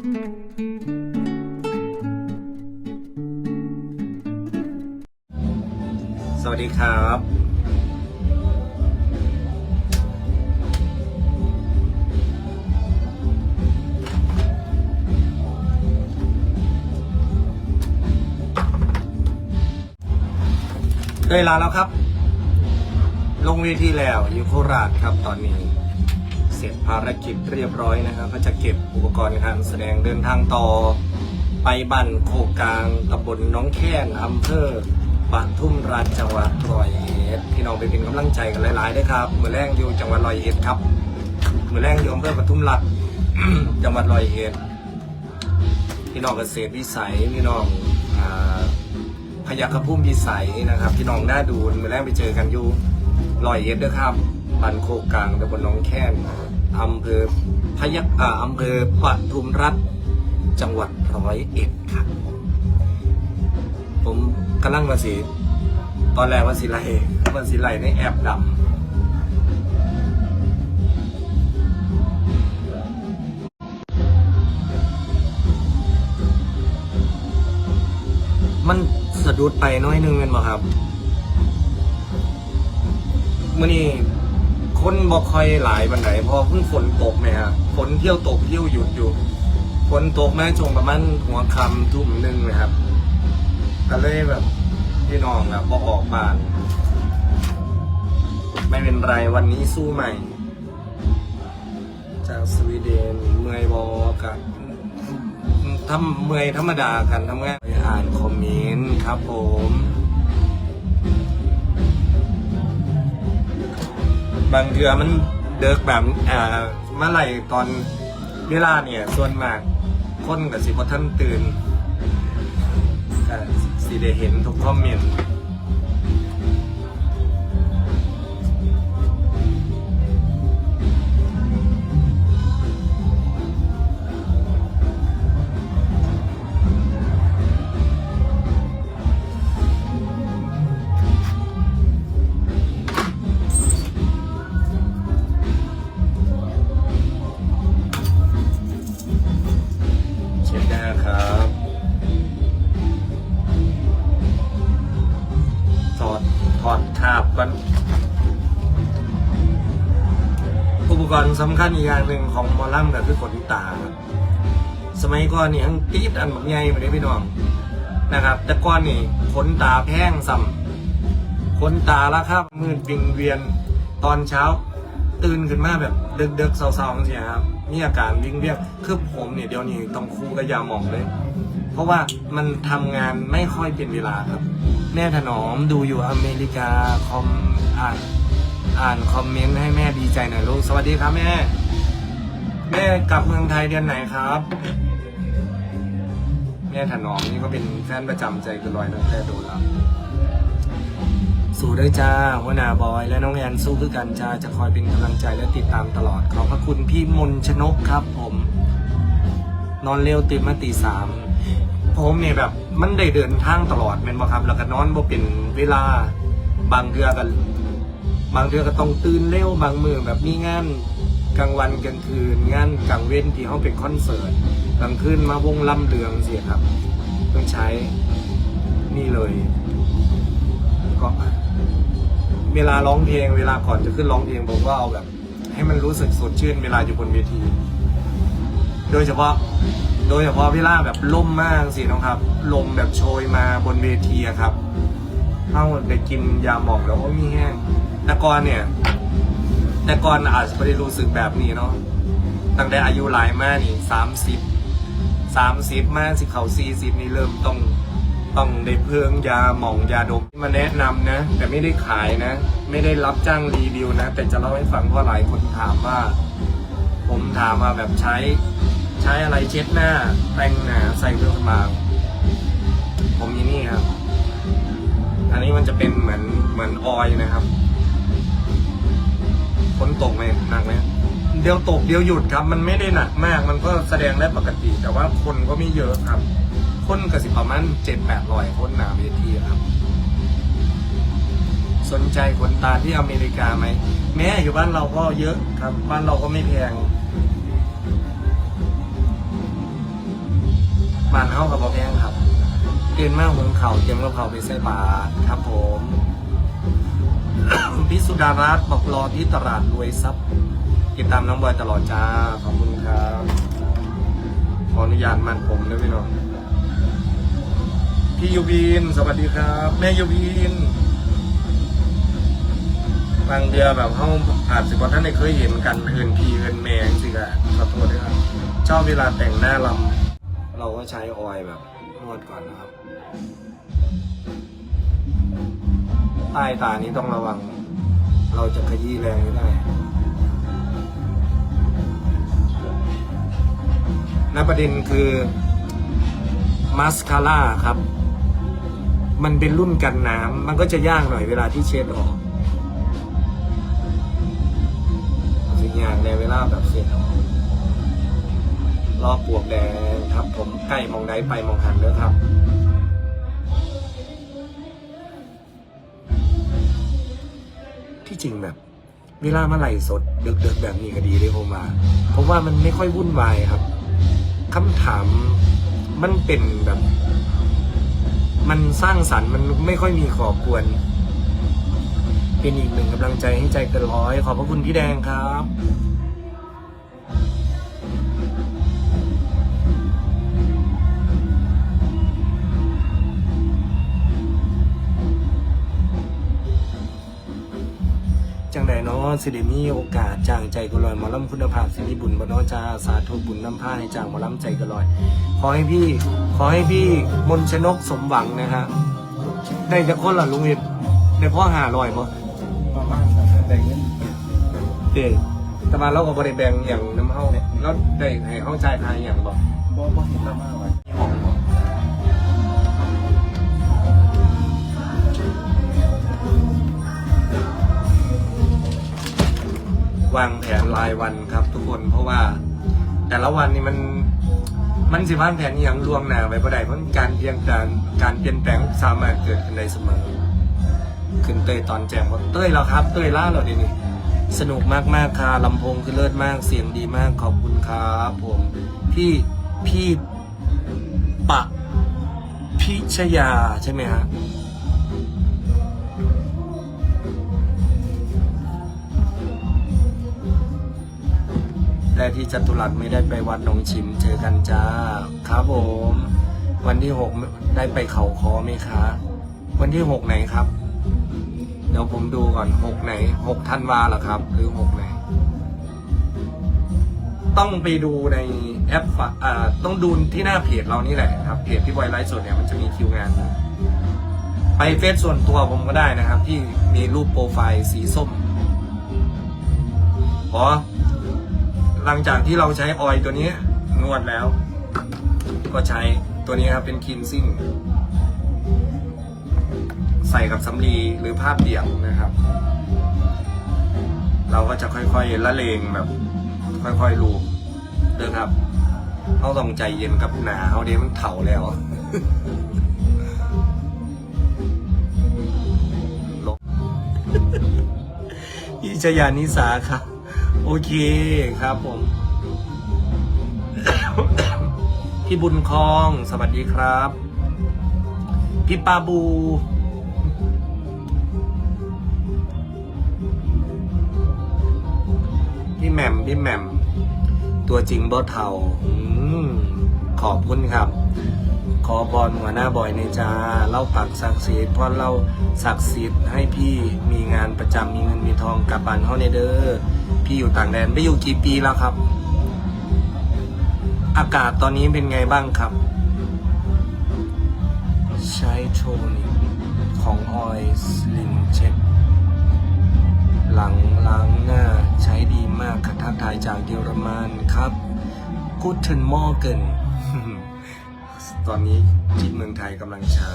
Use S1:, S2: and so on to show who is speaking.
S1: สวัสดีครับ ได้ลาแล้วครับ ลงเวทีแล้วอยู่โคราชครับตอนนี้ เสร็จภารกิจเรียบร้อยนะครับ ก็จะเก็บอุปกรณ์การแสดงเดินทางต่อ ไปบันโคกลางตำบลน้องแค้นอำเภอปานทุ่มราชจังหวัดร้อยเอ็ดพี่น้องไปเป็นกำลังใจกันหลายๆด้วยครับมือแรงอยู่จังหวัดร้อยเอ็ดครับมือแรงอยู่อำเภอปทุมรัฐจังหวัดร้อยเอ็ดพี่น้องเกษตรวิสัยพี่น้องพยัคฆพุ่มวิสัยนะครับ พี่น้องน้าดูนมือแรงไปเจอกันอยู่ร้อยเอ็ดด้วยครับ บันโคกลางตำบลหน้องแค้นอำเภอพยัคฆ์อำเภอปทุมรัฐจังหวัดร้อยเอ็ดครับผมกำลังมาสีตอนแรกว่าสีไลว่าสีไลในแอปดำมันสะดุดไปน้อยนึงเป็นบ่ครับมื่อนี้ คนบ่ค่อยหลายบันไดเพอเพิ่งฝนตกไหมฮะฝนเที่ยวตกเที่ยวหยุดอยู่ฝนตกแมาช่วงประมาณหัวค่ำทุ่มหนึ่งนะครับก็เลยแบบพี่น้องครับพอออกบ้าน ไม่เป็นไรวันนี้สู้ใหม่ จากสวีเดนเมื่อยบอกัทำเมื่อยธรรมดากันทำงานไปอ่านคอมเมนต์ครับผม บางเทือมันเดิกแบบอ่าเมื่อไหร่ตอนเวลาเนี่ย ส่วนมากคนกับสิบท่านตื่นก็สิได้เห็นทุกคอมเมนต์ สำคัญอีกอย่างหนึ่งของหมอลลัมก็คือขนตาครับสมัยก่อนนี่ทั้งตีดอันแบบใหญ่มาเลยพี่น้องนะครับ แต่ก่อนนี่ขนตาแพงซ้ำขนตาละครับมืดวิงเวียนตอนเช้า ตื่นขึ้นมาแบบเดึกๆเศร้าๆเสียครับมีอาการวิงเวียนคือผมเนี่ยเดี๋ยวนี้ต้องคู่กับยาหมองเลย เพราะว่ามันทำงานไม่ค่อยเป็นเวลาครับ แม่ถนอมดูอยู่อเมริกาคอมอ่าน อ่านคอมเมนต์ให้แม่ดีใจหน่อยลูก สวัสดีครับแม่ แม่กลับเมืองไทยเดือนไหนครับ แม่ถนอมนี่ก็เป็นแฟนประจำใจกันลอยตั้งแต่โดนแล้วสู้ด้วยจ้าหัวหน้าบอย และน้องแอนสู้คือกันจ้าจะคอยเป็นกำลังใจและติดตามตลอด ขอบพระคุณพี่มนชนกครับ ผม นอนเร็วตื่นมาตีสามผมเนี่ยแบบ มันได้เดินทางตลอดแม่นบ่ครับ แล้วก็นอนบ่เป็นเวลาบางเทือกัน บางเทือก็ต้องตื่นเร็วบางมือแบบมีงานกลางวันกลางคืน งานกลางเว้นที่เขาเป็นคอนเสิร์ตกลางคืนมาวงลำเลืองเสียครับ ต้องใช้นี่เลยก็เวลาร้องเพลงเวลาก่อนจะขึ้นร้องเพลงผมก็เอาแบบ ให้มันรู้สึกสดชื่นเวลาอยู่บนเวที โดยเฉพาะ โดยเฉพาะเวลาแบบล่มมากสิน้องครับ ลมแบบโชยมาบนเวทีครับเข้าไปกินยาหมองแล้วก็มีแห้ง แต่ก่อนเนี่ย แต่ก่อนอาจจะไม่ได้รู้สึกแบบนี้เนาะตั้งแต่อายุหลายมากนี่สามสิบสามสิบมาสิเขาสี่สิบนี่เริ่มต้องต้องได้เพิ่งยาหมองยาดมมาแนะนำนะ แต่ไม่ได้ขายนะ ไม่ได้รับจ้างรีวิวนะ แต่จะเล่าให้ฟังเพราะหลายคนถามว่า ผมถามว่าแบบใช้ ใช้อะไรเช็ดหน้า แต่งหน้าใส่เครื่องสำอางผมอยี่นี่ครับ อันนี้มันจะเป็นเหมือนเหมือนออยนะครับ ฝนตกไหมหนักไหมเดี๋ยวตกเดี๋ยวหยุดครับ มันไม่ได้หนักมาก มันก็แสดงได้ปกติ แต่ว่าคนก็ไม่เยอะครับ คนกระสิประมาณเจ็ดแปดร้อยคนหนาเวทีครับ สนใจขนตาที่อเมริกาไหมแม้อยู่บ้านเราก็เยอะครับ บ้านเราก็ไม่แพงเข้ากับบอแพงครับตื่นมาหุงเข่าเตรียมกับเขาไปใส่บาตรครับผม พี่สุดารัตน์บอกรอที่ตลาดรวยทรัพย์ติดตามน้องบอยตลอดจ้า ขอบคุณครับ ขออนุญาตมันผมด้วยพี่น้องพี่ยูบิน สวัสดีครับ แม่ยูบินบางเดือแบบเขาอาจสิว่าท่านได้เคยเห็นกันเอินพีเอินแมงสิกะขอโทษด้วยครับชอบเวลาแต่งหน้าลำเราก็ใช้ออยล์แบบนวดก่อนนะครับ ใต้ตานี้ต้องระวัง เราจะขยี้แรงไม่ได้แะประเด็นคือมาสคาร่าครับ มันเป็นรุ่นกันน้ำ มันก็จะยากหน่อยเวลาที่เช็ดออกสิ่งอย่างในเวลาแบบเช็ดออกรอบปวกแดงครับ ผมใกล้มองใดไปมองหันแล้วครับ จริงแบบเวลามาไหลสดเดือดๆแบบนี้ก็ดีเลยผมว่าเพราะว่ามันไม่ค่อยวุ่นวายครับคำถามมันเป็นแบบ มันสร้างสรรค์มันไม่ค่อยมีขอบควร เป็นอีกหนึ่งกำลังใจให้ใจเกินร้อย ขอบพระคุณพี่แดงครับ เนาะสิได้มีโอกาสจางใจกระลอยหมอลำคุณภาพสิริบุญบเนอจาสาธุบุญน้ำผ้าให้จางหมอลำใจกระลอย ขอให้พี่ ขอให้พี่มนชนกสมหวังนะฮะได้จะคนละลุงเอ็ดได้พ่อหาลอยบ่
S2: ประมาณแต่เงิน
S1: เด็กแต่มาเราก็บริแบงอย่างน้ำเฮาเนี่ยแล้วได้ให้เฮาจ่ายทายอย่างบ่
S2: บ่บ่เห็นละมากไว้
S1: วางแผนรายวันครับ ทุกคนเพราะว่า แต่ละวันนี่มันมันสิวางแผนอย่างล่วงหน้าไว้บ่ได้เพราะการเปลี่ยนแปลงการเปลี่ยนแปลงสามารถเกิดขึ้นได้เสมอ ขึ้นเต้ยตอนแจ้งว่าเต้ยแล้วครับ เต้ยล่าเราดีนี่สนุกมากมากค่ะลำโพงคือเลิศมากเสียงดีมากขอบคุณครับผมพี่พี่ปะพิชยาใช่ไหมฮะ แต่ที่จตุรัสไม่ได้ไปวัดหนองชิมเจอกันจ้าครับผม วันที่หกได้ไปเขาคอไหมคะ วันที่หกไหนครับ เดี๋ยวผมดูก่อนหกไหนหกธันวาเหรอครับ หรือหกไหน ต้องไปดูในแอปฝะอ่าต้องดูที่หน้าเพจเรานี่แหละครับเพจที่บอยไลฟ์สดเนี่ยมันจะมีคิวงานไปเฟซส่วนตัวผมก็ได้นะครับ ที่มีรูปโปรไฟล์สีส้มเพราะ หลังจากที่เราใช้ออยตัวนี้นวดแล้ว ก็ใช้ตัวนี้ครับเป็นคินซิ่งใส่กับสำลีหรือภาพเดี่ยวนะครับ เราก็จะค่อยๆละเลงแบบ ค่อยๆลูบเด้อครับเขาต้องใจเย็นกับหนาเขาเดี๋ยวมันเถาแล้วลบอิชยานิสาครับ โอเคครับผม พี่บุญคลอง สวัสดีครับ พี่ปาบู พี่แหม่ม พี่แหม่ม ตัวจริงบ่เทาอขอบคุณครับ ขอบอลหัวหน้าบอยในจาเล่าปักศักดิ์สิทธิ์เพราะเราศักดิ์สิทธิ์ให้พี่มีงานประจำมีเงินมีทองกลับบ้านเฮาเนเด้อ พี่อยู่ต่างแดนไปอยู่กี่ปีแล้วครับ อากาศตอนนี้เป็นไงบ้างครับ ใช้โทนิกของออยสลินเช็ดหลังล้างหน้าใช้ดีมากค่ะทักทายจากเยอรมันครับกูเทนมอเกนตอนนี้ที่เมืองไทยกำลังเช้า